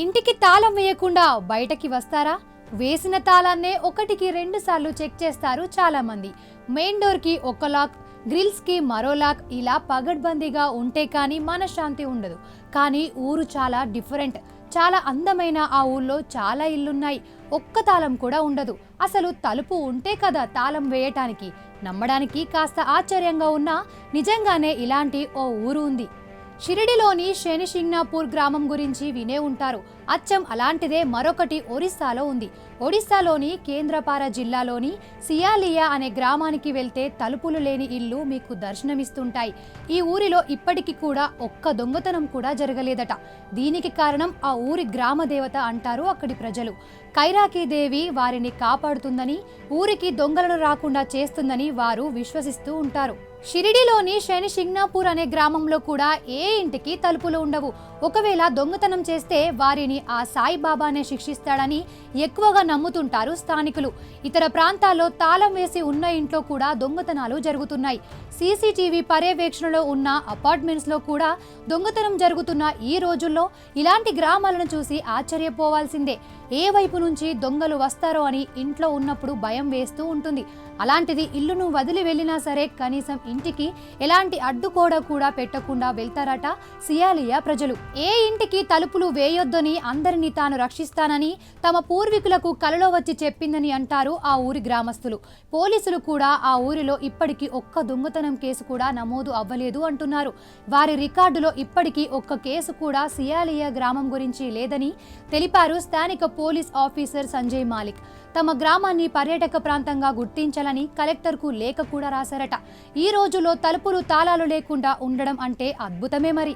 ఇంటికి తాళం వేయకుండా బయటకి వస్తారా? వేసిన తాళాన్నే ఒకటికి రెండు సార్లు చెక్ చేస్తారు చాలా మంది మెయిన్ డోర్కి ఒక లాక్ గ్రిల్స్కి మరో లాక్ ఇలా పగడ్బందీగా ఉంటే కానీ మనశ్శాంతి ఉండదు. కానీ ఊరు చాలా డిఫరెంట్. చాలా అందమైన ఆ ఊళ్ళో చాలా ఇల్లున్నాయి. ఒక్క తాళం కూడా ఉండదు. అసలు తలుపు ఉంటే కదా తాళం వేయటానికి. నమ్మడానికి కాస్త ఆశ్చర్యంగా ఉన్నా నిజంగానే ఇలాంటి ఓ ఊరు ఉంది. షిరిడిలోని శనిషింగ్నాపూర్ గ్రామం గురించి వినే ఉంటారు. అచ్చం అలాంటిదే మరొకటి ఒరిస్సాలో ఉంది. ఒడిస్సాలోని కేంద్రపార జిల్లాలోని సియాలియా అనే గ్రామానికి వెళ్తే తలుపులు లేని ఇల్లు మీకు దర్శనమిస్తుంటాయి. ఈ ఊరిలో ఇప్పటికీ కూడా ఒక్క దొంగతనం కూడా జరగలేదట. దీనికి కారణం ఆ ఊరి గ్రామ దేవత అంటారు అక్కడి ప్రజలు. కైరాకీదేవి వారిని కాపాడుతుందని ఊరికి దొంగలను రాకుండా చేస్తుందని వారు విశ్వసిస్తూ ఉంటారు. షిరిడిలోని శని షింగ్నాపూర్ అనే గ్రామంలో కూడా ఏ ఇంటికి తలుపులు ఉండవు. ఒకవేళ దొంగతనం చేస్తే వారిని ఆ సాయిబాబానే శిక్షిస్తాడని ఎక్కువగా నమ్ముతుంటారు స్థానికులు. ఇతర ప్రాంతాల్లో తాళం వేసి ఉన్న ఇంట్లో కూడా దొంగతనాలు జరుగుతున్నాయి. సీసీటీవీ పర్యవేక్షణలో ఉన్న అపార్ట్మెంట్స్లో కూడా దొంగతనం జరుగుతున్న ఈ రోజుల్లో ఇలాంటి గ్రామాలను చూసి ఆశ్చర్యపోవాల్సిందే. ఏ వైపు నుంచి దొంగలు వస్తారో అని ఇంట్లో ఉన్నప్పుడు భయం వేస్తూ ఉంటుంది. అలాంటిది ఇల్లును వదిలి వెళ్ళినా సరే కనీసం ఇంటికి ఎలాంటి అడ్డుకోడ కూడా పెట్టకుండా వెళ్తారట సియాలియా ప్రజలు. ఏ ఇంటికి తలుపులు వేయొద్దని అందరినీ తాను రక్షిస్తానని తమ పూర్వీకులకు కలలో వచ్చి చెప్పిందని అంటారు ఆ ఊరి గ్రామస్తులు. పోలీసులు కూడా ఆ ఊరిలో ఇప్పటికీ ఒక్క దొంగతనం కేసు కూడా నమోదు అవ్వలేదు అంటున్నారు. వారి రికార్డులో ఇప్పటికీ ఒక్క కేసు కూడా సియాలియా గ్రామం గురించి లేదని తెలిపారు స్థానిక పోలీస్ ఆఫీసర్ సంజయ్ మాలిక్. తమ గ్రామాన్ని పర్యాటక ప్రాంతంగా గుర్తించాలని కలెక్టర్కు లేఖ కూడా రాశారట. ఈ రోజులో తలుపులు తాళాలు లేకుండా ఉండడం అంటే అద్భుతమే మరి.